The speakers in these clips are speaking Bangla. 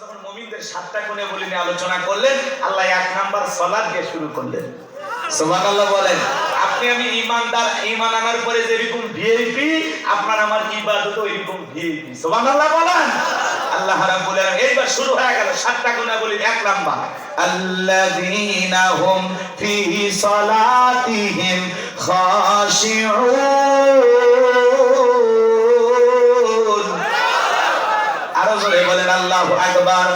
যখন মুমিনদের সাতটা গুণে বলি নিয়ে আলোচনা করলেন, আল্লাহ এক নাম্বার সলাদ দিয়ে শুরু করলেন। সুবহানাল্লাহ বলেন, আপনি আমি ইমানদার ইমান আনার পরে যেরকম ভিআইপি আপনার আমার ওইরকম ভিআইপি বলেন। আল্লাহ রাব্বুল আলামিন, এইবার শুরু হয়ে গেল, সাতটা গুণে বলি এক নাম্বার। আল্লাযীনা হুম ফি সালাতিহিম খাশিউন। জোরে বলেন, আল্লাহু আকবার।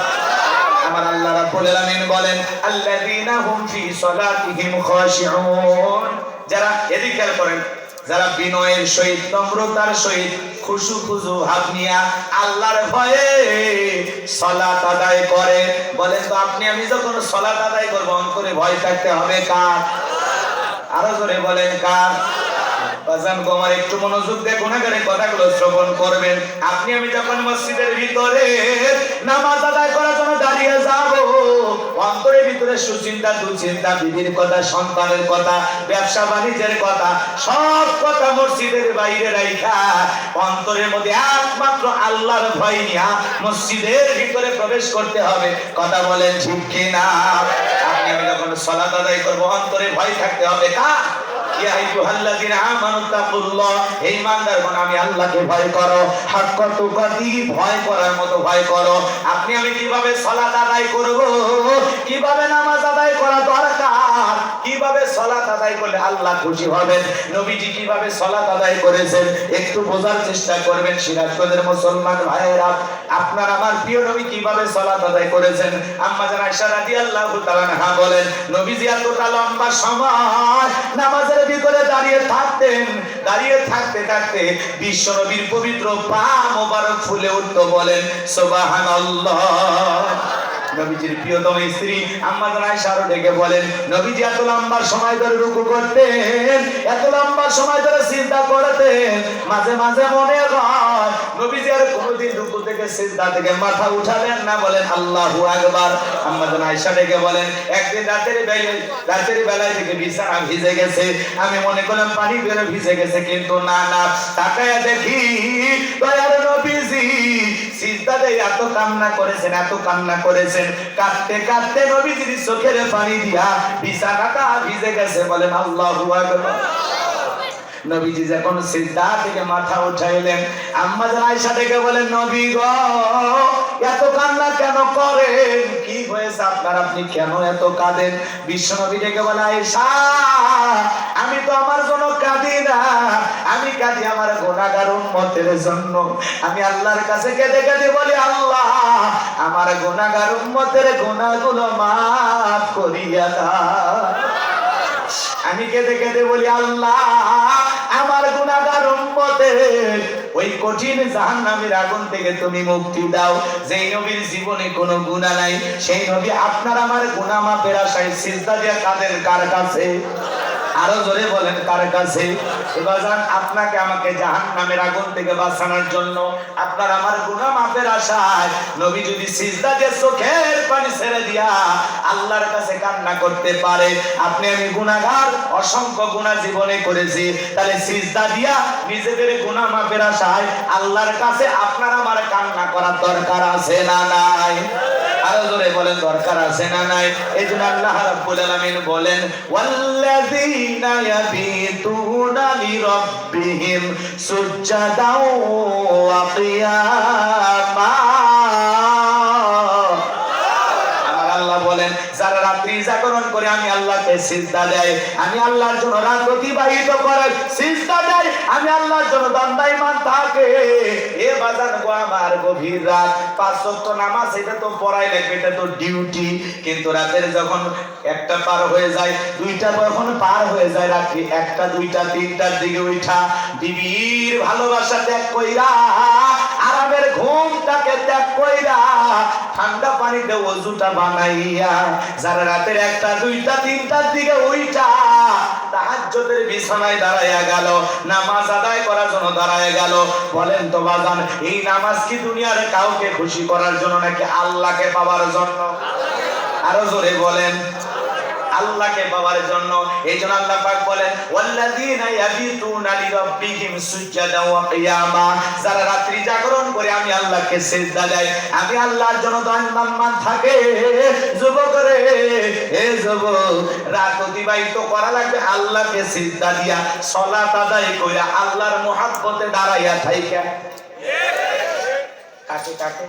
আমার আল্লাহ রাব্বুল আলামিন বলেন, আল্লাযীনা হুম ফি সালাতিহিম খাশিউন। যারা এদিকে খেয়াল করেন, যারা বিনয়ের সহিত, নম্রতার সহিত খুশু খুশু হাত নিয়া আল্লাহর ভয়ে সলাত আদায় করে। বলেন তো, আপনি, আমি যখন সলাত আদায় করব, অন্তরে ভয় থাকতে হবে কার? আরও জোরে বলেন, কার? বাজান গোমার একটু মনোযোগ দিয়ে গুণাগারের কথাগুলো শ্রবণ করবেন। আপনি, আমি যখন মসজিদের ভিতরে নামাজ আদায় করার জন্য দাঁড়িয়ে যাব, অন্তরের ভিতরে সুচিন্তা কথা, সন্তানের কথা, ব্যবসা বাণিজ্যের কথা, সব কথা মসজিদের বাইরে রাইখা, অন্তরের মধ্যে একমাত্র আল্লাহর ভয় নিয়া মসজিদের ভিতরে প্রবেশ করতে হবে। কথা বলেন ঠিক কিনা? আপনি, আমি যখন সলাত আদায় করব, অন্তরে ভয় থাকতে হবে কার? একটু বোঝার চেষ্টা করবেন সিরাজগঞ্জের মুসলমান ভাইয়েরা। আপনার আমার প্রিয় নবী কীভাবে সালাত আদায় করেছেন? আম্মা জান আয়েশা বলেন, নবীজি, এতটা লম্বা সময় নামাজের ভিতরে দাঁড়িয়ে থাকতেন? দাঁড়িয়ে থাকতে থাকতে বিশ্ব নবীর পবিত্র পা মোবারক ফুলে উঠত বলেন, সুবহানাল্লাহ। নবীজির প্রিয়তম স্ত্রী আম্মা জান আয়েশা আরও ডেকে বলেন, নবীজি এত লম্বা সময় ধরে রুকু করতেন, এত লম্বা সময় ধরে চিন্তা করতেন, মাঝে মাঝে মনে হয় নবীজি আর কোনোদিন রুকু থেকে সিজদা থেকে মাথা উঠালেন না। বলেন, আল্লাহু আকবার। আম্মা আয়েশা ডেকে বলেন, একদিন রাতের বেলায় রাতের বেলায় থেকে বিছানা ভিজে গেছে। আমি মনে করলাম পানি বেরো ভিজে গেছে, কিন্তু না না, তাকায়া দেখি দয়ার নবীজি সিজদাতে এত কান্না করেছেন, এত কান্না করেছেন কাঁদতে কাঁদতে নবীজির চোখের পানি দিয়া বিছানাটা ভিজে গেছে বলেন আল্লাহু আকবার। নবীজি যখন সিজদা থেকে মাথা উঠাইলেন, আম্মা আয়েশা থেকে বলেন, নবী গো, এত কান্না কেন করেন? কি হয়েছে আপনার? আপনি কেন এত কাঁদেন? বিশ্ব নবী ডেকে বলে, আয়েশা, আমি তো আমার জন্য কাঁদি না। আমি কাঁদি আমার গুনাহগার উম্মতের জন্য। আমি আল্লাহর কাছে কেঁদে কেঁদে বলি, আল্লাহ, আমার গুনাহগার উম্মতের গুনাহগুলো মাফ করিয়া দাও। আমি কেঁদে কেঁদে বলি, আল্লাহ আমার গুণাগার উম্মতের। ওই কঠিন জাহান্নামের আগুন থেকে তুমি মুক্তি দাও। যেই নবীর জীবনে কোনো গুনাহ নাই, সেই নবী আপনার আমার গুনাহ মাফের আশায় সিজদা দিয়ে কাদের কার কাছে? আরও জোরে বলেন কার কাছে বাজান আপনাকে আমাকে জাহান্নামের আগুন থেকে বাঁচানোর জন্য আপনার আমার গুনাহ মাফের আশায় নবী যদি সিজদা দিয়ে চোখের পানি ছেড়ে দিয়া আল্লাহর কাছে কান্না করতে পারে, আপনি আমি গুনাহগার, অসংখ্য গুনাহ জীবনে করেছি, তাহলে সিজদা দিয়া নিজেদের গুনাহ মাপের আশায় আল্লাহর কাছে আপনার আমার কান্না করার দরকার আছে না নাই? আরও জোরে বলেন, দরকার আছে না নাই? এই জন্য আল্লাহ রাব্বুল আলামিন বলেন, ওয়াল্লাযীনা ইয়াবিতুনা লিরাব্বিহিম সুজ্জাদাও ওয়া কিয়ামা আমার আল্লাহ বলেন যারা রাত্রি জাগরণ করে আমি আল্লাহকে সিজদা দেয় আমি আল্লাহর জন্য রাত অতিবাহিত করে সিজদা দেয় আমি আল্লাহর জন্য দণ্ডায়মান থাকে। এ বাজার গো আমার গভীর রাত, পাঁচ ওয়াক্ত নামাজ এটা তো পড়াই লাগবে, এটা তো ডিউটি কিন্তু রাতের যখন একটা পার হয়ে যায়, দুইটা যখন পার হয়ে যায় রাত্রি, একটা, দুইটা, তিনটার দিকে উঠা, বিবির ভালোবাসা ত্যাগ কইরা আরামের ঘুমটাকে ত্যাগ কইরা ঠান্ডা পানিতে ওজুটা বানাইয়া যারা রাতের একটা, দুইটা, তিনটার দিকে উইটা বিছানায় দাঁড়াইয়া গেল। নামাজ আদায় করার জন্য দাঁড়ায় গেল। বলেন তো বাজান, এই নামাজ কি দুনিয়ার কাউকে খুশি করার জন্য নাকি আল্লাহকে পাওয়ার জন্য? আরও জোরে বলেন। আল্লাহকে পাওয়ার জন্য। এই জন্য আল্লাহ পাক বলেন, ওয়াল্লাযীনা ইয়াবিতুনা লিরাব্বিহিম সুজদান ওয়া কিয়ামা। যারা রাত্রি জাগরণ করে আমি আল্লাহকে সিজদা দেয়। আমি আল্লাহর জন্য দণ্ডমান থাকে। যুবক রে এ যুবক, রাত অতিবাহিত করা লাগবে, আল্লাহকে সিজদা দিয়া, সালাত আদায় কইরা আল্লাহর মহব্বতে দাঁড়াইয়া থাইকা। কাকে কাকে?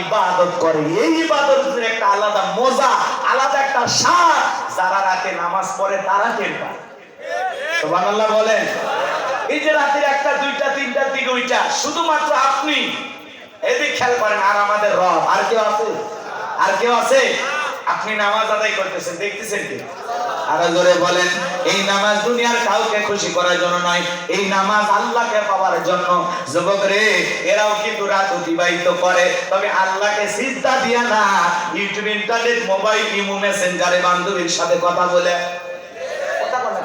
ইবাদত করে। এই একটা আলাদা মজা, আলাদা একটা স্বাদ। যারা রাতে নামাজ পড়ে, তারা টের বলেন। এই যে রাতের একটা, দুইটা, তিনটার দিকে ওইটা, শুধুমাত্র আপনি। এদিক খেয়াল করেন, আর আমাদের রব, আর কেউ আছে? আর কেউ আছে? আপনি নামাজ আদায় করতেছেন, দেখতেছেন কি? আরও জোরে বলেন, এই নামাজ দুনিয়ার কাউকে খুশি করার জন্য নয়, এই নামাজ আল্লাহকে পাওয়ার জন্য। যুবক রে, এরাও কিন্তু রাত অতিবাহিত করে, তবে আল্লাহকে সিজদা দিয়া না। ইউটিউব, ইন্টারনেট, মোবাইল, ইমো, মেসেঞ্জারে বান্ধবীর সাথে কথা বলে। কথা বলে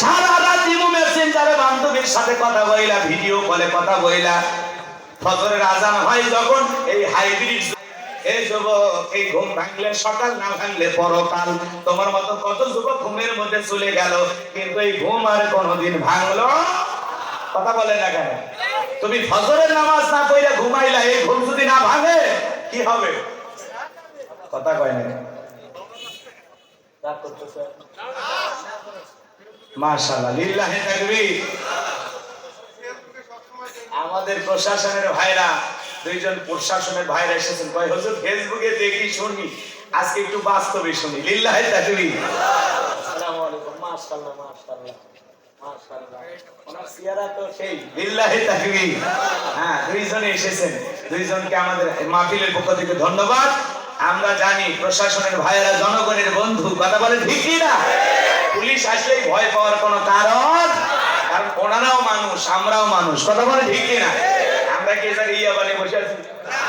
সারা রাত ইমো, মেসেঞ্জারে বান্ধবীর সাথে কথা বইলা, ভিডিও কলে কথা বইলা। ফজরের আজান হয় যখন এই হাইব্রিড এই যুবক এই ঘুম ভাঙলে সকাল না ভাঙলে পরকাল। তোমার মতো কত যুবক ঘুমের মধ্যে চলে গেল কিন্তু এই ঘুম আর কোনোদিন ভাঙলো কথা বলে না কেন? তুমি ফজরের নামাজ না কইরা ঘুমাইলা এই ঘুম যদি না ভাঙে কি হবে? কথা কয় না? মাশাআল্লাহ লিল্লাহি তাকবীর। আমাদের প্রশাসনের ভাইরা দুইজন প্রশাসনের ভাইরা এসেছেন। কয় হুজুর ফেসবুকে দেখি শুনি। আজকে একটু বাস্তবে শুনি। লিল্লাহি তাকবীর। আসসালামু আলাইকুম। মাশাআল্লাহ মাশাআল্লাহ হ্যাঁ ধন্যবাদ। আমরা জানি প্রশাসনের ভাইয়েরা জনগণের বন্ধু। কথা বলে ঠিক না? পুলিশ আসলেই ভয় পাওয়ার কোনো কারণ। কারণ ওনারাও মানুষ আমরাও মানুষ। কথা বলে ঠিক না?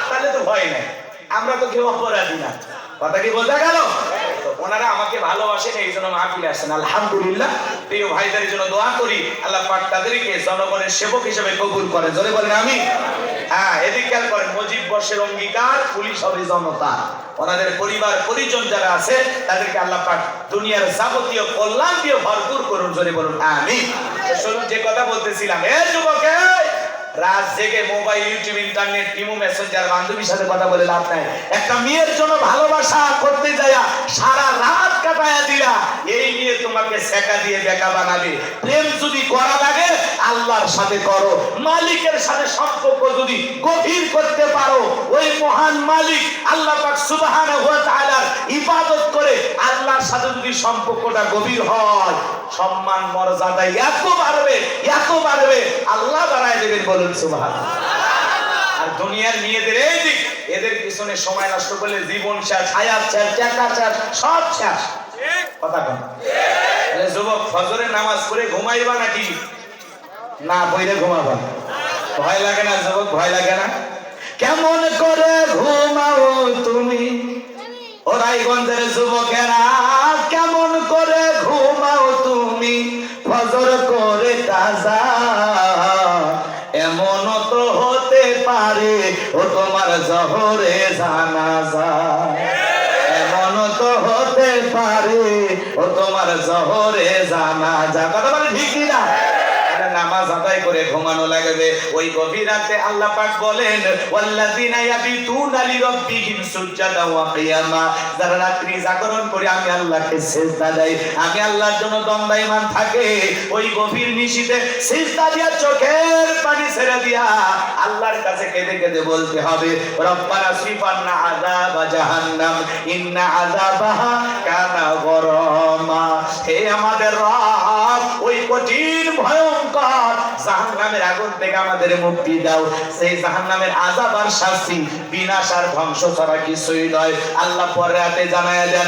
তাহলে তো ভয় নাই। আমরা তো কেউ অপরাধী না। কথা কি বোঝা গেল? ওনারা আমাকে ভালোবাসেন, এই জন্য মাহফিলে আলহামদুলিল্লাহ। ভাইদের জন্য দোয়া করি। আল্লাহ পাক তাদেরকে জনগণের সেবক হিসেবে কবুল বলেন আমি হ্যাঁ এদিক খেয়াল করেন মুজিব বর্ষের অঙ্গীকার পুলিশ হবে জনতা ওনাদের পরিবার, পরিজন যারা আছে, তাদেরকে আল্লাহ পাক দুনিয়ার যাবতীয় কল্যাণ দিয়ে ভরপুর করুন। জোরে বলুন আমি শুনুন, যে কথা বলতেছিলাম। এ যুবকে রাত জেগে mobile YouTube internet imo Messenger বান্ধবীর সাথে কথা বলে লাভ নাই। একটা মেয়ের জন্য ভালোবাসা করতে যায়া সারা রাত কাটায়া দিলা। এই নিয়ে তোমাকে সেকা দিয়ে বেকা বানাবে। প্রেম যদি করা লাগে, আল্লাহর সাথে করো। মালিকের সাথে সম্পর্ক যদি গভীর করতে পারো, ওই মহান মালিক আল্লাহ পাক সুবহানাহু ওয়া তাআলার ইবাদত করে আল্লাহর সাথে যদি সম্পর্কটা গভীর হয় সম্মান, মর্যাদা এত বাড়বে এত বাড়বে। আল্লাহ বাড়ায় দেবেন বলুন, সুবহানাল্লাহ। আর দুনিয়ার মেয়েদের এই দিক, এদের পিছনে সময় নষ্ট করলে জীবন শেষ, হায়াত শেষ, টাকা শেষ, সব শেষ। কথা কন। যুবক, ফজরের নামাজ পড়ে ঘুমাইবা নাকি? না, পড়ে ঘুমাবা ভয় লাগে না যুবক, ভয় লাগে না? কেমন করে ঘুমাও তুমি? ও রায়গঞ্জের যুবকেরা জহরে জানাজা এমন তো হতে পারে, ও তোমার শহরে জানাজা কথা বলে ঠিক কি না এটা নামাজ আদায় করে ঘুমানো লাগবে। ওই গভীর রাতে আল্লাহ পাক বলেন, ওয়াল্লাযিনা ইয়াবিতুনা লিরাব্বিহিম সুজদান ওয়া কিয়ামা। যারা রাত্রি জাগরণ করে, আমি আল্লাহকে সিজদা দেয় আমি আল্লাহর জন্য দণ্ডায়মান থাকে। ওই গভীর নিশিতে সিজদা দিয়া চোখের পানি ছেড়ে দিয়া আল্লাহর কাছে কেঁদে কেঁদে বলতে হবে, রব্বানা সিফান্না আযাব জাহান্নাম, ইন্না আযাবাহা কানা গরমা। হে আমাদের রব, ওই কঠিন, ভয়ঙ্কর আগুন থেকে আমাদের মুক্তি দাও। সেই আর শাস্তি, বিনাশ আর ধ্বংস ছাড়া কিছুই নয়। আল্লাহ পরে জানায় দেন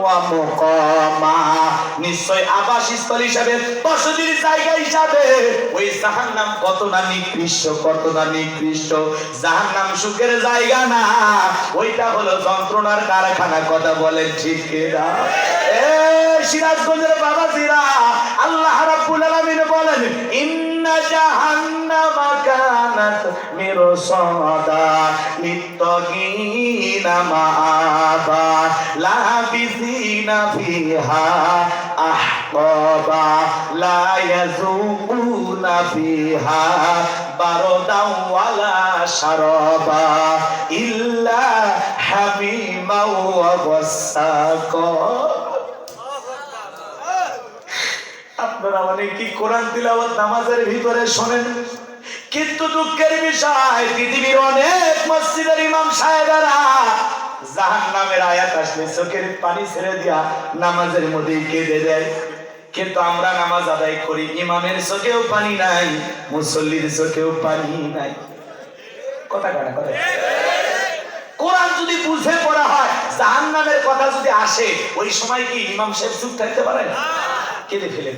ওয়া মুকামা। নিশ্চয় হিসাবে, বসতির জায়গা হিসাবে, ওই জাহান্নাম কত না নিকৃষ্ট, কত না নিকৃষ্ট। সুখের জায়গা না। ওইটা হলো যন্ত্রণার কারখানা, কথা বলেন ঠিক সিরাজগঞ্জের বাবাজিরা, আল্লাহ রাব্বুল আলামিন বলেন, ইন্না জাহান্নামা কানাত মিরসাদা লিত্তাগিনা মাআবা লাবিসিনা ফিহা আহকাবা লা ইয়াযুকুনা ফিহা বারদাও ওয়ালা শারাবা, ইল্লা হামিমা ওয়া গাসাকা আপনারা অনেকে কোরআন তিলাওয়াত নামাজের ভিতরে শোনেন? কিন্তু দুঃখের বিষয়, পৃথিবীর অনেক মসজিদের ইমাম সাহেবেরা জাহান নামের আয়াত আসলে চোখের পানি ছেড়ে দিয়া নামাজের মধ্যে কেঁদে দেয়। কিন্তু আমরা নামাজ আদায় করি, ইমামের চোখেও পানি নাই, মুসল্লির চোখেও পানি নাই। কথা কাটা কথা কোরআন যদি বুঝে পড়া হয় জাহান নামের কথা যদি আসে, ওই সময় কি ইমাম সাহেব চুপ থাকতে পারে কেঁদে ফেলে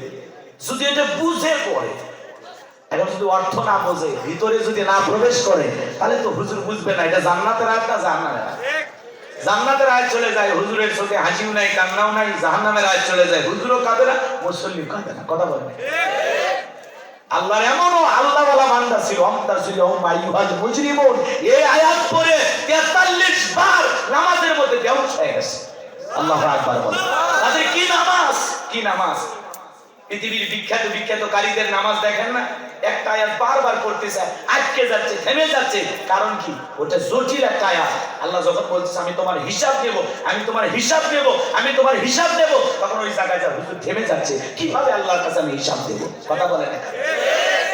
যদি এটা বুঝে পড়ে এখন যদি অর্থ না বোঝে, ভিতরে যদি না প্রবেশ করে, তাহলে তো হুজুর বুঝবে না, এটা জান্নাতের আয়াত না জাহান্নামের জান্নাতের আয়াত চলে যায়, হুজুরের চোখে হাসিও নাই, কান্নাও নাই, জাহান্নামের আয়াত চলে যায়, হুজুরও কাঁদে না, মুসল্লিও কাঁদে না, কথা বলে না। আল্লাহর এমনও আল্লাহ বলা বান্দা ছিল অমতা ছিল মাইহাজ মুজরিমুন এই আয়াত পড়ে 43 বার নামাজের মধ্যে বেহুশ হয়ে গেছে। আল্লাহু আকবার বলে। তাদের কি নামাজ? কি নামাজ? পৃথিবীর বিখ্যাত বিখ্যাত কারীদের নামাজ দেখেন না? একটা আয়াত বারবার করতেছে আটকে যাচ্ছে, থেমে যাচ্ছে। কারণ কি? ওটা জটিল একটা আয়াত। আল্লাহ যখন বলতেছে, আমি তোমার হিসাব দেব, আমি তোমার হিসাব দেব, আমি তোমার হিসাব দেব, তখন ওই জায়গায় যা হুজুর থেমে যাচ্ছে। কীভাবে আল্লাহর কাছে আমি হিসাব দেব? কথা বলে না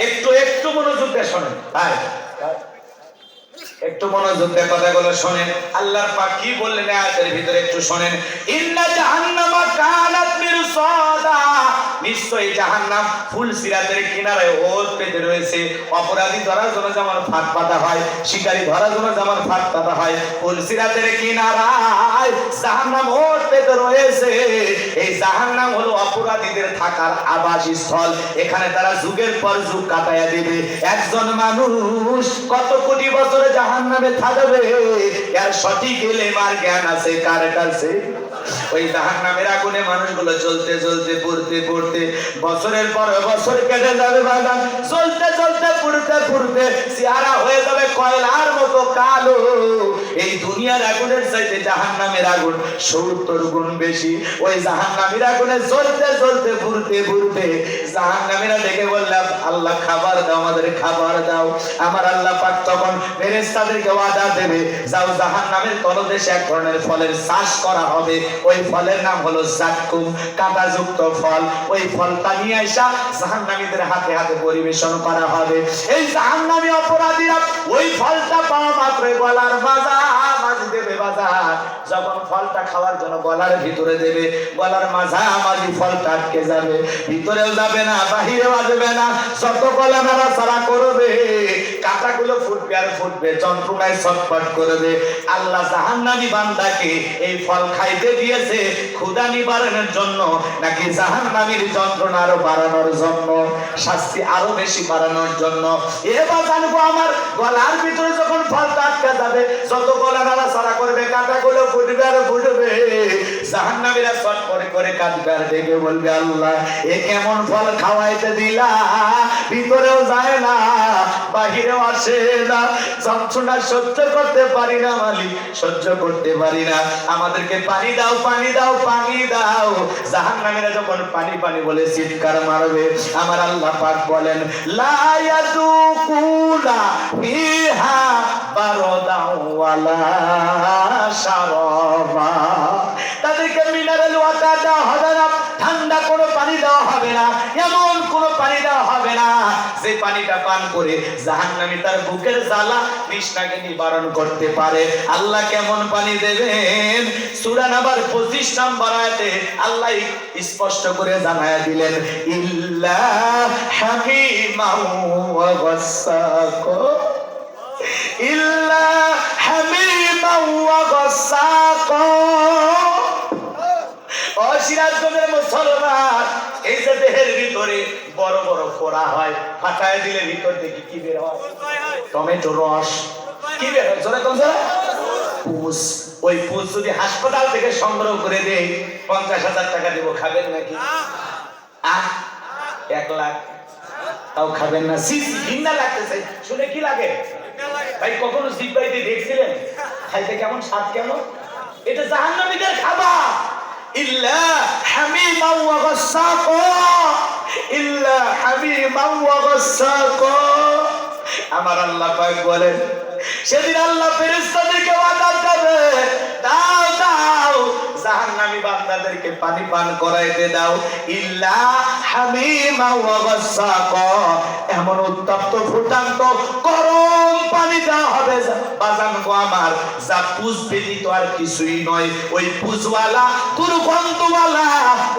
একটু একটু মনোযোগ দিয়ে শোনেন। ভাই একটু মনোযোগ দিয়ে কথাগুলো শোনেন। আল্লাহর পাক কি বললেন আয়াতের ভিতরে একটু শোনেন। ইন্না জাহান্নামা কানাত মিরসাদা। নিশ্চয়ই জাহান্নাম ফুল সিরাতের কিনারায় ওত পেতে রয়েছে। অপরাধী ধরার জন্য যেমন ফাঁদ পাতা হয়, শিকারী ধরার জন্য যেমন ফাঁদ পাতা হয়, ফুল সিরাতের কিনারায় জাহান্নাম ওত পেতে রয়েছে। এই জাহান্নাম হলো অপরাধীদের থাকার আবাসস্থল। এখানে তারা যুগের পর যুগ কাটাইয়া দিবে। একজন মানুষ কত কোটি বছরে জাহান নামে থাকবে? এর সঠিক এলেমার জ্ঞান আছে, কার কাছে? ওই জাহান্নামের আগুনে মানুষগুলো চলতে চলতে পড়তে পড়তে, বছরের পর বছর কেটে যাবে বাগান চলতে চলতে পুড়তে পুড়তে, চেহারা হয়ে যাবে কয়লার মতো কালো। এই দুনিয়ার আগুনের চাইতে জাহান্নামের আগুন সত্তর গুণ বেশি। ওই জাহান্নামের আগুনে চলতে চলতে পুড়তে পুড়তে, জাহান্নামীরা ডেকে বললাম, আল্লাহ, খাবার দাও, আমাদের খাবার দাও। আমার আল্লাহ পাক তখন ফেরেশতাদেরকে ওয়াদা দেবে, যাও জাহান্নামের তলদেশে এক ধরনের ফলের চাষ করা হবে। ওই ফলের নাম হলো জাক্কুম কাঁটাযুক্ত ফল। ওই ফলটা নিয়ে আসা জাহান্নামীদের হাতে হাতে পরিবেশন করা হবে। এই জাহান্নামী অপরাধীরা ওই ফলটা পাওয়া মাত্রই গলার মাঝ দেবে বাজার। যখন ফলটা খাওয়ার জন্য গলার ভিতরে দেবে, গলার মাজা মাঝি ফলটা আটকে যাবে। ভিতরেও যাবে না, বাহিরেও আসবে না। গলা নাড়া সারা করবে, কাঁটাগুলো ফুটবে আর ফুটবে, যন্ত্রণায় করবে। আল্লাহ জাহান্নামী বান্দাকে এই ফল খাইতে দিয়েছে, ক্ষুধা নিবারণের জন্য নাকি জাহান্নামীর যন্ত্রণা আরও বাড়ানোর জন্য, শাস্তি আরও বেশি বাড়ানোর জন্য? এবার জানব আমার গলার ভিতরে যখন ফলটা আটকা যাবে, যত গলা নাড়া সারা করবে, কাঁটাগুলো ফুটবে আর ফুটবে। করে ডেকে বলবে, আল্লাহ, এ কেমন ফল খাওয়াইতে দিলা? ভিতরেও যায় না, বাহিরেও আসে না। যন্ত্রণা সহ্য করতে পারি না সহ্য করতে পারি না। আমাদেরকে পানি দাও পানি দাও পানি দাও। জাহান্নামীরা যখন পানি পানি বলে চিৎকার মারবে, আমার আল্লাহ পাক বলেন, লা ইয়াদুকুনা ফিহা বারদাও ওয়ালা তাদেরকে মিনারেল ওয়াটার দেওয়া হবে না, ঠান্ডা কোনো পানি দেওয়া হবে না, এমন কোনো পানি দেওয়া হবে না। যে পানিটা পান করে জাহান্নামী তার বুকের জ্বালা তৃষ্ণাকে নিবারণ করতে পারে। আল্লাহ কেমন পানি দেবেন? সূরা নাম্বার 25 নম্বর আয়াতে আল্লাহ স্পষ্ট করে জানায়া দিলেন, ইল্লা হামিমাও ওয়া গাসসাকো ইল্লা যে দেহের ভিতরে বড় বড় ফোড়া হয়। ফাটায় দিলে ভিতর থেকে কি বের হয়? টমেটো রস। কি বের হয়? জোরে কোন পুষ। ওই পুষ যদি হাসপাতাল থেকে সংগ্রহ করে দেই পঞ্চাশ হাজার টাকা দিব খাবেন নাকি? আহ এক লাখ। তাও খাবেন না। সি, লাগতেছে। শুনে কি লাগে? ভাই কখনো জিপ বাইতে দেখছিলেন? খাইতে কেমন স্বাদ কেমন? এটা জাহান্নামীদের খাবার। ইল্লা حميما وغساقا إلا ইল্লা وغساقا আমার আল্লাহ পাক বলেন, সেদিন আল্লাহ ফেরেশতাদেরকে ওয়াদা দেবে দাও দাও। বান্দাদেরকে পানি পান করাইতে দাও। ইল্লা হামিমা ওয়া গাসসাকা এমন উত্তপ্ত ফুটান্ত গরম পানি দেওয়া হবে বাজান গো আমার, যা পুজ ব্যতীত আর কিছুই নয়। ওই পুজওয়ালা, দুর্গন্ধওয়ালা,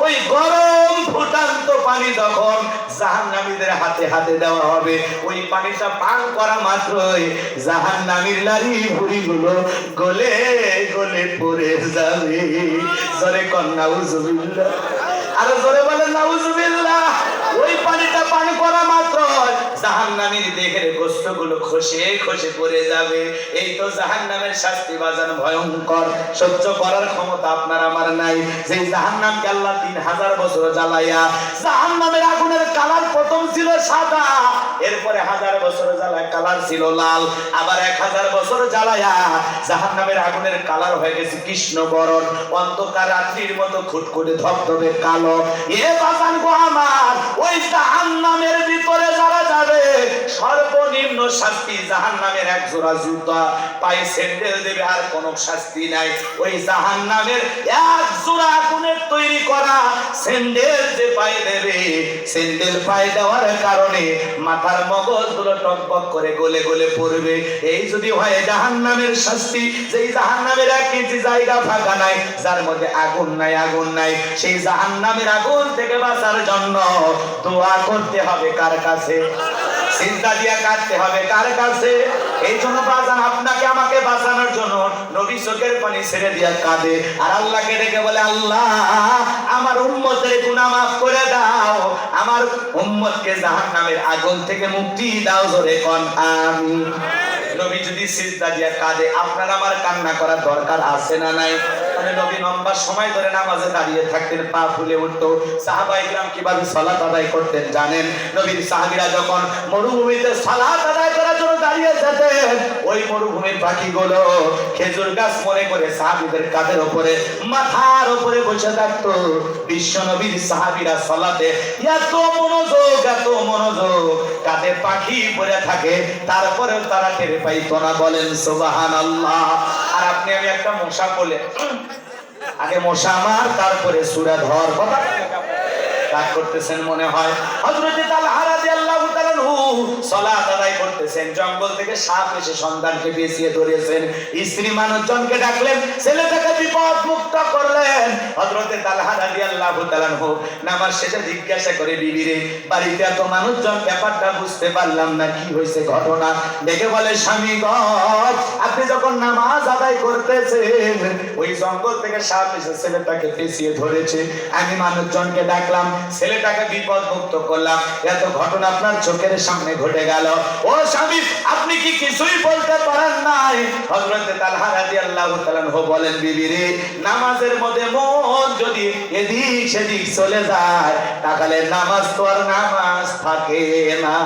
ওই গরম ফুটান্ত পানি যখন জাহান্নামীদের হাতে হাতে দেওয়া হবে, ওই পানিটা পান করা মাত্রই জাহান্নামীর নারী ভুড়িগুলো গলে গলে পড়ে যাবে। জোরে আরও নাউজুবিল্লাহ। করা পড়ে যাবে। এই তো জাহান্নামের শাস্তি বাজান ভয়ঙ্কর। সহ্য করার ক্ষমতা আপনার আমার নাই। যেই তিন হাজার বছর জ্বালাইয়া জাহান্নামের আগুনের কালার প্রথম ছিল সাদা। এরপরে হাজার বছর জ্বালায় কালার ছিল লাল, আবার এক হাজার বছর জ্বালায়া জাহান্নামের আগুনের কালার হয়ে গেছে কৃষ্ণ বরণ অন্ধকার রাত্রির মতো খুটখুটে ধবধবে কালো। এ বাগান গো আমার, ওই জাহান্নামের ভিতরে যারা যাবে, সর্বনিম্ন শাস্তি জাহান্নামের এক জোড়া জুতা। পায়ে স্যান্ডেল দেবে আর কোনো শাস্তি নাই। ওই জাহান্নামের এক জোড়া আগুনের তৈরি করা স্যান্ডেল যে পায়ে দেবে, স্যান্ডেল পায়ে দেওয়ার কারণে মাথার মগজগুলো টকবক করে গলে গলে পড়বে। এই যদি হয় জাহান্নামের শাস্তি, যেই জাহান্নামের এক ইঞ্চি জায়গা ফাঁকা নাই, যার মধ্যে আগুন নাই আগুন নাই, সেই জাহান্নামের আগুন থেকে বাঁচার জন্য দোয়া করতে হবে কার কাছে? চিন্তা দিয়া কাটতে হবে কার কাছে? এই জন্য বাজান, আপনাকে আমাকে বাঁচানোর জন্য নবী চোখের পানি ছেড়ে দিয়া কাঁদে। আর আল্লাহকে ডেকে বলে আল্লাহ আমার উম্মতের গুণা মাফ করে দাও। আমার উম্মতকে জাহান্নামের আগুন থেকে মুক্তি দাও জোরে কন আমি নবী যদি সিজদা দিয়া কাঁদে আপনার আমার কান্না করার দরকার আছে না নাই? মানে নবী লম্বা সময় ধরে নামাজে দাঁড়িয়ে থাকতেন, পা ফুলে উঠতো। সাহাবা ইকরাম কীভাবে সালাত আদায় করতেন জানেন? নবীর সাহাবীরা যখন মরুভূমিতে সালাত আদায় করার জন্য দাঁড়িয়ে যেতেন, ওই মরুভূমির পাখিগুলো খেজুর গাছ মনে করে সাহাবীদের কাঁধের উপরে মাথার উপরে বসে থাকতো। বিশ্ব নবীর সাহাবীরা সালাতে, এত মনোযোগ এত মনোযোগ। কাঁধে পাখি পড়ে থাকে, তারপরেও তারা টের পাইতো না। বলেন সুবাহান আল্লাহ আর আপনি আমি একটা মশা বলে আগে মশা মার তারপরে সুরা ধর। কথা রাগ করতেছেন মনে হয়। হজরতে তাল কি হয়েছে ঘটনা? দেখে বলে, স্বামী আপনি যখন নামাজ আদায় করতেছেন, ওই জঙ্গল থেকে সাপ এসে ছেলেটাকে পেঁচিয়ে ধরেছে। আমি মানুষজনকে ডাকলাম, ছেলেটাকে বিপদ মুক্ত করলাম। এত ঘটনা আপনার চোখের সামনে ঘটে গেল। ও স্বামী, আপনি কি কিছুই বলতে পারেন নাই? হযরতে তালহা রাদিয়াল্লাহু তাআলা আনহু বলেন, বিবি নামাজের মধ্যে মন যদি এদিক সেদিক চলে যায়, তাহলে নামাজ তো আর নামাজ থাকে না।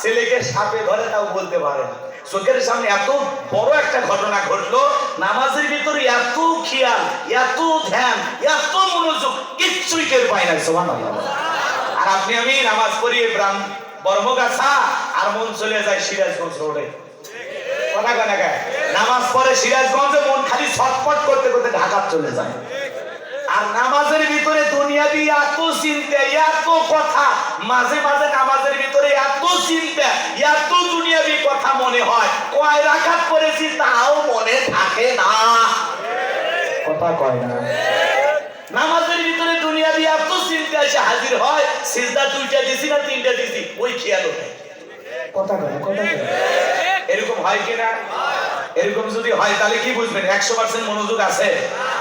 ছেলেকে সাপে ধরে তাও বলতে পারে চোখের সামনে এত বড় একটা ঘটনা ঘটলো নামাজের ভিতরে এত খেয়াল, এত ধ্যান, এত মনোযোগ, কিচ্ছুই টের পায় না সোমান আর আপনি, আমি নামাজ পড়ি ব্রাহ্ম বর্মগাছা, আর মন চলে যায় সিরাজগঞ্জ রোডে। কথা কেন? নামাজ পড়ে সিরাজগঞ্জে মন খালি ছটপট করতে করতে ঢাকা চলে যায়। আর নামাজের ভিতরে দুনিয়াবি এত চিন্তা, এত কথা, মাঝে মাঝে নামাজের ভিতরে এত চিন্তা, এত দুনিয়াবি কথা মনে হয়। কয় রাখাত করেছি তাও মনে থাকে না। কথা কয় না। নামাজের ভিতরে দুনিয়াবি এত চিন্তা এসে হাজির হয়, সিজদা দুইটা দিছি না তিনটা দিছি, ওই খেয়াল কথা কয় কথা এরকম হয় কিনা এরকম যদি হয় তাহলে কি বুঝবেন? একশো পার্সেন্ট মনোযোগ আছে।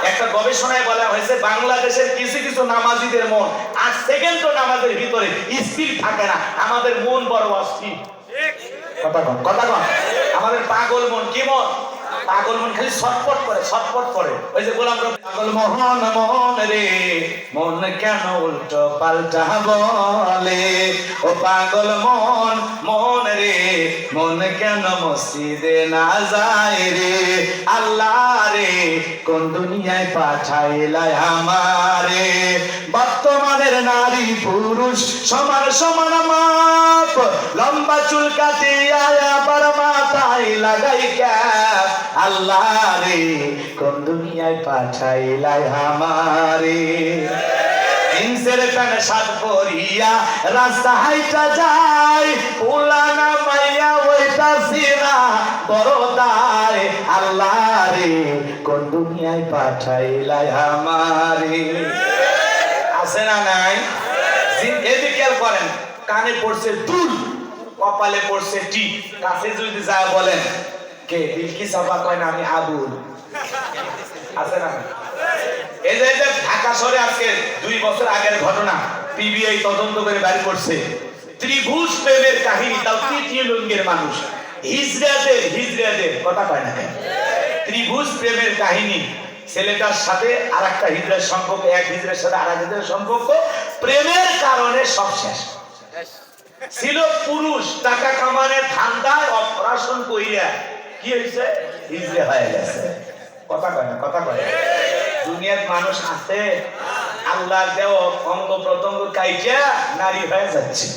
একটা গবেষণায় বলা হয়েছে বাংলাদেশের কিছু কিছু নামাজিদের মন আর সেকেন্ড তো নামাজের ভিতরে স্থির থাকে না। আমাদের মন বড় অস্থির। কথা কন কথা কন। আমাদের পাগল মন কি মন? পাগল মন খালি ছটপট করে ছটপট করে। ওই যে গোলাম পাগল মোহন মন রে, মন কেন উল্টো পাল্টা বলে? ও পাগল মন মন রে, মন কেন মসজিদে না যায় রে? আল্লাহ রে, কোন দুনিয়ায় পাঠাইলাই আমারে? বর্তমানের নারী পুরুষ সমান সমান মাপ। লম্বা চুল কাটিয়া আবার মাথায় লাগাই ক্যাপ। আল্লাহ রে কোন দুনিয়ায় পাঠাইলাই আমারে। জিন্সের প্যান্ট, শার্ট পরিয়া রাস্তা হাইটা যায় পুলানা মাইয়া ওইটা সিনা বড়দায় আল্লাহ রে কোন দুনিয়ায় পাঠাইলাই আমারে। আছে না নাই? এদিকে খেয়াল করেন, কানে পড়ছে দুল, কপালে পড়ছে টি। কাছে যদি যায় বলেন কে বিলকি সাফা কয় না আমি আবুল আছে না এই যে এই যে ঢাকা শহরে আজকে দুই বছর আগের ঘটনা পিবিআই তদন্ত করে বাড়ি করছে। ত্রিভুজ প্রেমের কাহিনী তাও তৃতীয় লিঙ্গের মানুষ। হিজড়াদের হিজড়াদের কথা কয় না ত্রিভুজ প্রেমের কাহিনী ছেলেটার সাথে আর একটা হিজড়ার সম্পর্ক এক হিজড়ের সাথে আর এক হিজড়ের সম্পর্ক প্রেমের কারণে সব শেষ। ছিল পুরুষ টাকা কামানের ধান্দায় অপারেশন কইরা কি হয়েছে হিজড়ে হয়ে গেছে। কথা কয় না, কথা কয়। দুনিয়ার মানুষ আছে আল্লাহ দেও অঙ্গ প্রত্যঙ্গ কাইটা নারী হয়ে যাচ্ছে।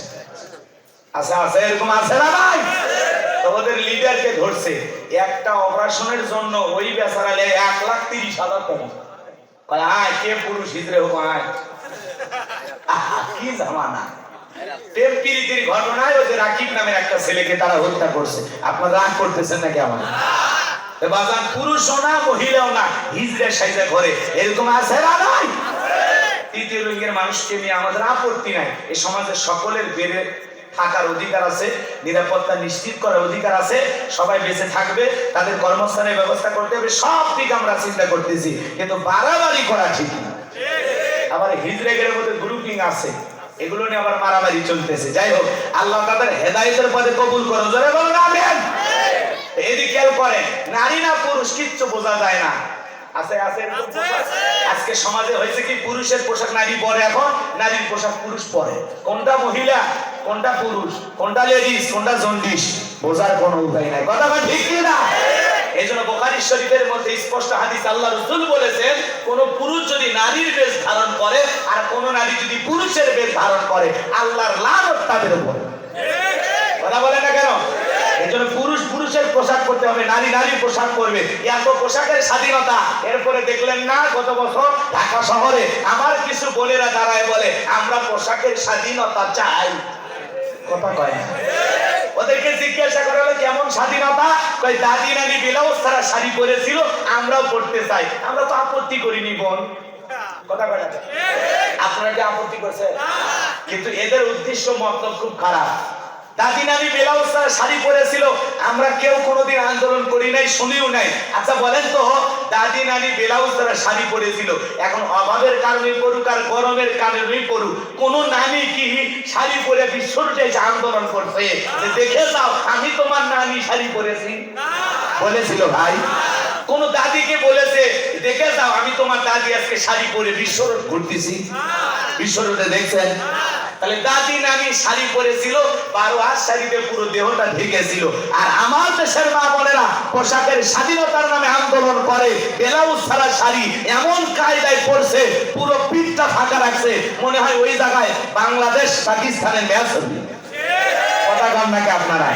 আছে আছে, এরকম আছে না ভাই? তোমাদের লিডারকে ধরছে। একটা অপারেশনের জন্য ওই বেচারা লে এক লাখ তিরিশ হাজার টাকা। কয়, আয়, কে পুরুষ হিজড়ে হোক আয়। কি জামানা। প্রেম প্রীতির ঘটনায় ওই যে রাকিব নামের একটা ছেলেকে তারা হত্যা করছে। আপনারা রাগ করতেছেন নাকি আমার? এ বাজান পুরুষও না, মহিলাও না সাইজে ঘরে। এরকম আছে না তৃতীয় লিঙ্গের মানুষকে নিয়ে আমাদের আপত্তি নাই। এই সমাজের সকলের বেড়ে থাকার অধিকার আছে, নিরাপত্তা নিশ্চিত করার অধিকার আছে, সবাই বেঁচে থাকবে, তাদের কর্মস্থানের ব্যবস্থা করতে হবে, সব দিক আমরা চিন্তা করতেছি, কিন্তু বাড়াবাড়ি করা ঠিক না। আবার হিজরেগের মধ্যে গ্রুপিং আছে। এগুলো নিয়ে আবার মারামারি চলতেছে। যাই হোক আল্লাহ তাদের হেদায়েতের পদে কবুল করো। জোরে বলুন আমিন। এদিকে খেয়াল করেন নারী না পুরুষ কিচ্ছু বোঝা যায় না। আছে আছে আজকে সমাজে হয়েছে কি পুরুষের পোশাক নারী পরে এখন নারীর পোশাক পুরুষ পরে। কোনটা মহিলা কোনটা পুরুষ কোনটা লেডিস কোনটা জন্ডিস বোঝার কোনো উপায় নাই। কথা ঠিক না এই জন্য বোখারি শরীফের মধ্যে স্পষ্ট হাদিস আল্লাহ রসুল বলেছেন, কোন পুরুষ যদি নারীর বেশ ধারণ করে আর কোন নারী যদি পুরুষের বেশ ধারণ করে, আল্লাহর লানত তাদের উপরে। কথা বলে না কেন? এই জন্য পুরুষ পুরুষের পোশাক করতে হবে, নারী নারীর পোশাক করবে এত পোশাকের স্বাধীনতা, এরপরে দেখলেন না, গত বছর ঢাকা শহরে আমার কিছু বোনেরা দাঁড়ায় বলে, আমরা পোশাকের স্বাধীনতা চাই। কথা কয়। ওদেরকে জিজ্ঞাসা করা হলো কেমন স্বাধীনতা? কই দাদি নানি ব্লাউজ তারা শাড়ি পরেছিল আমরাও পড়তে চাই। আমরা তো আপত্তি করিনি বোন। কথা কয় আপনারা কি আপত্তি করছেন? কিন্তু এদের উদ্দেশ্য মতলব খুব খারাপ। দাদি নানি তারা শাড়ি পরেছিল, আমরা কেউ কোনোদিন আন্দোলন করি নাই, শুনিও নাই। আচ্ছা বলেন তো, দাদি নানি ব্লাউজ তারা শাড়ি পরেছিল, এখন অভাবের কারণে পড়ুক আর গরমের কারণেই পড়ুক, কোন নানি কি শাড়ি পরে বিশ্বরূপে আন্দোলন করছে? দেখে যাও, আমি তোমার নানি শাড়ি পরেছি। বলেছিল ভাই। কোন দাদিকে বলেছে, দেখে যাও, আমি তোমার দাদি আজকে শাড়ি পরে বিশ্বরোড ঘুরতেছি। বিশ্বরোডে দেখছেন? তাহলে দাদি নামি শাড়ি পরেছিল, বারো হাত শাড়িতে পুরো দেহটা ঢেকেছিল। আর আমার দেশের মা বোনেরা পোশাকের স্বাধীনতার নামে আন্দোলন করে, ব্লাউজ ছাড়া শাড়ি এমন কায়দায় পড়ছে পুরো পিঠটা ফাঁকা রাখছে। মনে হয় ওই জায়গায় বাংলাদেশ পাকিস্তানের ম্যাচ কথা কন নাকি আপনারা?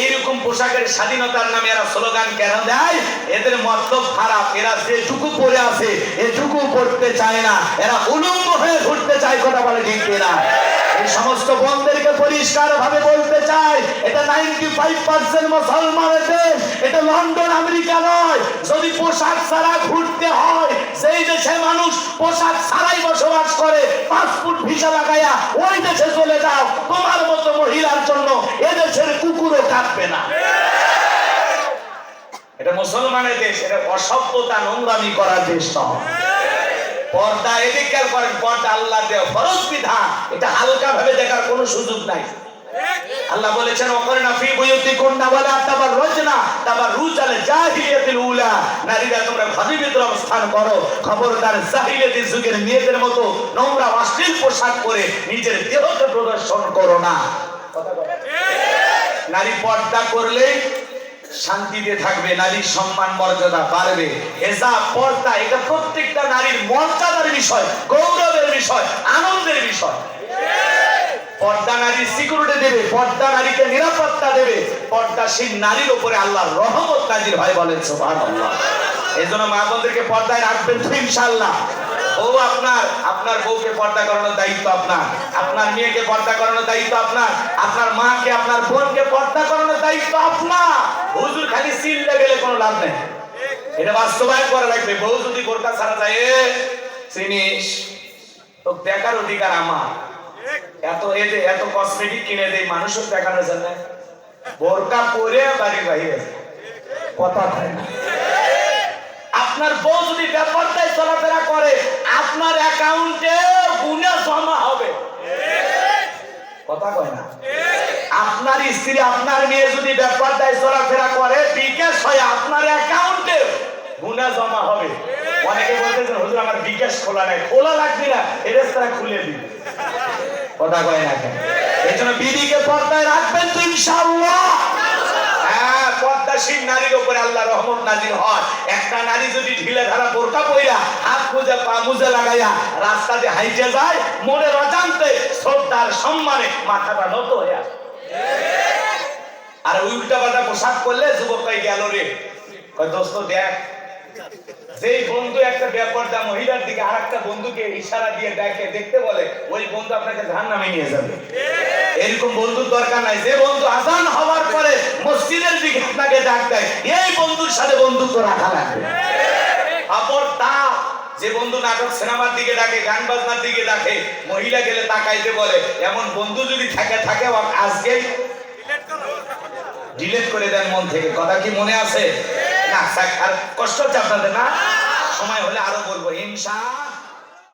এইরকম পোশাকের স্বাধীনতার নামে এরা স্লোগান কেন দেয়? এদের মতলব খারাপ। এরা যেটুকু পরে আছে, এটুকু পড়তে চায় না। এরা উলম্ব হয়ে ঘুরতে চায়, কথা বলে ঠিক কিনা? সমস্ত বন্ধেরকে পরিষ্কার ভাবে বলতে চাই, এটা নাইনটি ফাইভ পার্সেন্ট মুসলমানের দেশ, এটা লন্ডন আমেরিকা নয়। যদি পোশাক ছাড়া ঘুরতে হয়, সেই দেশে মানুষ পোশাক ছাড়াই বসবাস করে পাসপোর্ট ভিসা লাগাইয়া ওই দেশে চলে যাও, তোমার মতো মহিলার জন্য এদেশের কুকুরও কাটবে না। এটা মুসলমানের দেশ, এটা অসভ্যতা নোংরামি করার দেশ নয়। পর্দা এদিকে খেয়াল করেন পর্দা আল্লাহ দেওয়া ফরজ বিধান। এটা হালকা ভাবে দেখার কোনো সুযোগ নাই। আল্লাহ বলেছেন ওকরে না ফি বুয়ুতি কুন্না ওয়ালা তাবার রজনা তাবার রুজাল জাহিলিয়াতিল উলা। নারীরা, তোমরা ঘরের ভিতরে অবস্থান করো। খবরদার জাহিলিয়াতি যুগের মেয়েদের মতো নোংরা অশ্লীল পোশাক পরে নিজের দেহকে প্রদর্শন করো না। নারী পর্দা করলেই শান্তিতে থাকবে, নারীর সম্মান, মর্যাদা বাড়বে। এসা পর্দা, এটা প্রত্যেকটা নারীর মর্যাদার বিষয়, গৌরবের বিষয়, আনন্দের বিষয়। পর্দা নারীর সিকিউরিটি দেবে, পর্দা নারীকে নিরাপত্তা দেবে। পর্দা সেই নারীর উপরে আল্লাহ রহমত নাজির হয় বলেন সুবহানাল্লাহ। এই জন্য মা পর্দায় রাখবেন তো ইনশাআল্লাহ। বউ আপনার আপনার বউকে পর্দা করানোর দায়িত্ব আপনার। আপনার মেয়েকে পর্দা করানোর দায়িত্ব আপনার। আপনার মাকে, আপনার বোনকে পর্দা করানোর দায়িত্ব আপনার। হুজুর খালি কোনো লাভ নেই। এটা বাস্তবায়ন করা লাগবে। বউ যদি ছাড়া যায় তো দেখার অধিকার আমার। এত যে এত কসমেটিক কিনে দেয় জন্য। বোরকা পরে বাড়ির বাইরে কথা কয় না। আপনার বউ যদি ব্যাপারটাই চলাফেরা করে, আপনার অ্যাকাউন্টে গুণে জমা হবে। কথা কয় না? আপনার স্ত্রী, আপনার মেয়ে যদি ব্যাপারটাই চলাফেরা করে, বিকাশ হয় আপনার অ্যাকাউন্টে গুণা জমা হবে। অনেকে বলতেছেন, হুজুর, আমার বিকাশ খোলা নাই। খোলা লাগবে না এ রেস্তোরাঁ খুলে দিন কথা কয় না এই জন্য বিবিকে পর্দায় রাখবেন তো ইনশাআল্লাহ। হ্যাঁ পর্দাসীন নারীর উপরে আল্লাহ রহমত নাজির হয় একটা নারী যদি ঢিলে ধারা বোরকা পইরা হাত মুজে পা মুজে লাগাইয়া রাস্তাতে হাইটে যায়, মনের অজান্তে শ্রদ্ধার সম্মানে মাথাটা নত হয়ে আর উল্টা পাল্টা পোশাক করলে যুবকটাই গেল রে। দোস্ত, দেখ যেই বন্ধু একটা মহিলার দিকে আর একটা বন্ধুকে ইশারা দিয়ে দেখে, দেখতে বলে, ওই বন্ধু আপনাকে ধান নামে নিয়ে যাবে। এরকম বন্ধুর দরকার নাই। যে বন্ধু হওয়ার পরে মসজিদের দিকে আপনাকে ডাক দেয়, এই বন্ধুর সাথে বন্ধুত্ব রাখা লাগবে। তা যে বন্ধু নাটক সিনেমার দিকে ডাকে, গান বাজনার দিকে ডাকে, মহিলা গেলে তাকাইতে বলে, এমন বন্ধু যদি থাকে থাকে আজকেই ডিলিট করে দেন মন থেকে। কথা কি মনে আছে? না আর কষ্ট হচ্ছে আপনাদের, না? সময় হলে আরও বলব। ইনশা